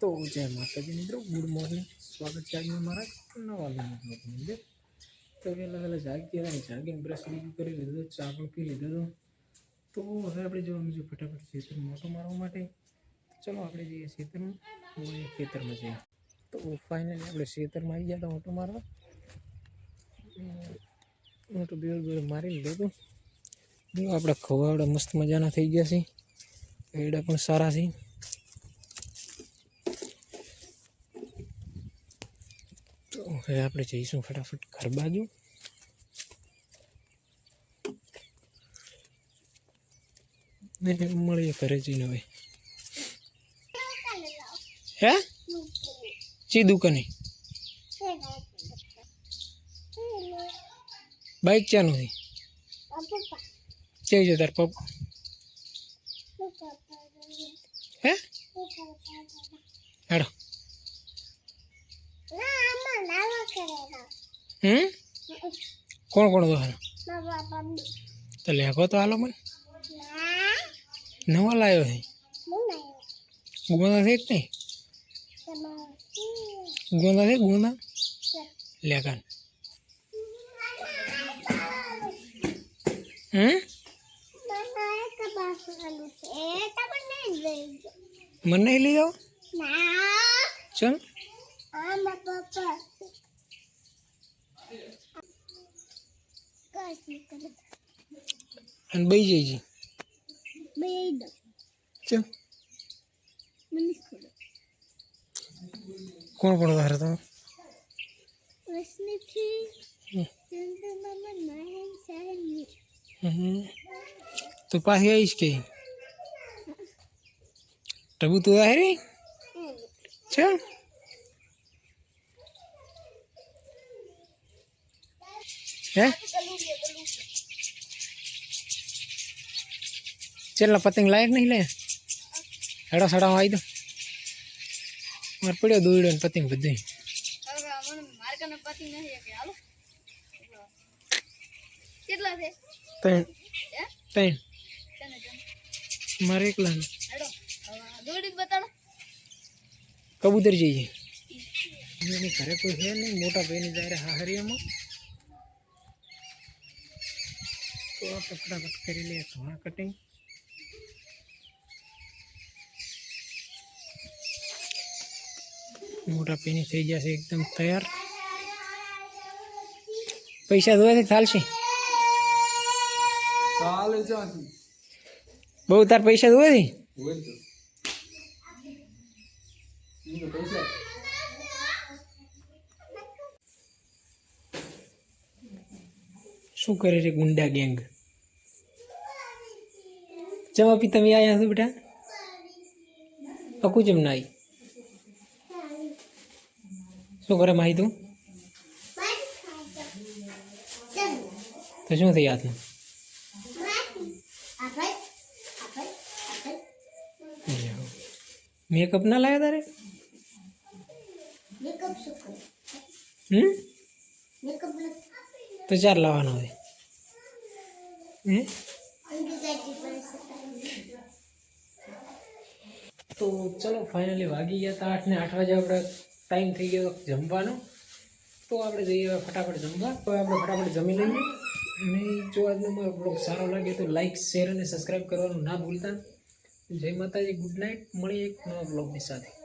તો જય માતાજી મિત્રો, ગુડ મોર્નિંગ. સ્વાગત છે આજના મારા નવા બ્લોગની અંદર. તો વહેલા વહેલા જાગી ગયા જાગીને બ્રશ બીજું કરી લીધો, ચા પણ પી લીધો તો હવે આપણે જવાનું છે ફટાફટ ખેતર મોટો મારવા માટે. ચલો આપણે જઈએ ખેતરમાં ખેતરમાં જઈએ. તો ફાઇનલી આપણે ખેતરમાં આવી ગયા હતા ઓટો મારવા. મોટું બે બે મારી લીધો. જો આપણા ખવાડા મસ્ત મજાના થઈ ગયા છે. એડા પણ સારા છે. તો હવે આપણે જઈશું ફટાફટ ઘર બાજુ. ને મળીએ ઘરે જઈને હવે. હે? ચી દુકાને? બાઈક ચાનું છે? ચઈ છે તાર પપ્પા હે હેડો હમ કોણ કોણ હાલો? તો લેખો તો હાલો મને. નવા લાવ્યો છે ગુંદા છે કે નહીં? ગુંદા છે ગુંદા લેખાન હમ મને લઈ જાઓ? ચલ અને બઈ જઈ જી ચલ કોણ કોણ તારે તમે? હમ. તો પાછી આવીશ કે? ટબુ તું આવે રે હે? ચેલા પતંગ લાયક નહીં લે? હેડા સાડા આવી દો. મારે પડ્યો દોડ્યો ને પતંગ બધું. ત્રણ? ત્રણ. મારે એકલા કબૂતર જઈએ. ઘરે કોઈ છે નહીં, મોટા ભાઈની જાય હાહરિયામાં. તો ફટાફટ કરી લઈએ ધોણા કટિંગ મોટા પીની થઈ જશે એકદમ તૈયાર. પૈસા ધોવાથી ચાલશે? ચાલે બહુ તાર પૈસા ધોવાથી પૈસા. શું કરે છે ગુંડા ગેંગ? ચમ આપી તમે આયા છો બેટા? અકુ ચમ ના આવી શું કરે માહી તું? તો શું થઈ હાથમાં? મેકઅપ ના લાવ્યા તારે? હમ? તો ચાર લાવવાનો હોય હે તો ચલો ફાઇનલી વાગી ગયા હતા આઠ ને આઠ વાગે આપણે ટાઈમ થઈ ગયો જમવાનો. તો આપણે જઈએ ફટાફટ જમવા. તો આપણે ફટાફટ જમી લઈએ. અને જો આજનો મારો બ્લોગ સારો લાગે તો લાઈક શેર અને સબસ્ક્રાઈબ કરવાનું ના ભૂલતા. જય માતાજી ગુડ નાઇટ મળીએ એક નવા બ્લોગની સાથે.